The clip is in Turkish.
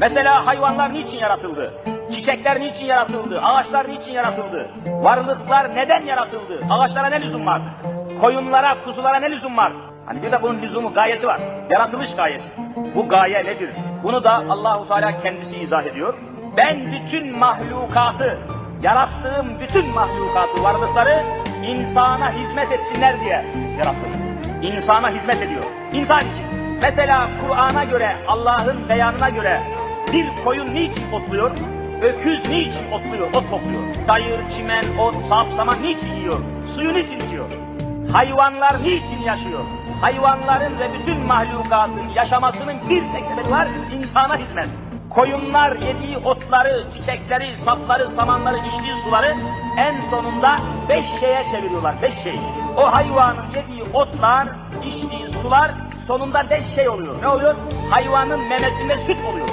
Mesela hayvanlar niçin yaratıldı? Çiçekler niçin yaratıldı? Ağaçlar niçin yaratıldı? Varlıklar neden yaratıldı? Ağaçlara ne lüzum var? Koyunlara, kuzulara ne lüzum var? Hani bir de bunun lüzumu, gayesi var. Yaratılış gayesi. Bu gaye nedir? Bunu da Allahu Teala kendisi izah ediyor. Ben bütün mahlukatı, yarattığım bütün mahlukatı, varlıkları insana hizmet etsinler diye yarattım. İnsana hizmet ediyor. İnsan için. Mesela Kur'an'a göre, Allah'ın beyanına göre bir koyun niçin otluyor? Öküz niçin otluyor, ot topluyor? Dayır, çimen, ot, sap, saman niçin yiyor? Suyu niçin içiyor? Hayvanlar niçin yaşıyor? Hayvanların ve bütün mahlukatın yaşamasının bir tek sebebi var, insana hizmet. Koyunlar yediği otları, çiçekleri, sapları, samanları, içtiği suları en sonunda beş şeye çeviriyorlar, beş şey. O hayvanın yediği otlar, içtiği sular sonunda beş şey oluyor. Ne oluyor? Hayvanın memesinde süt oluyor.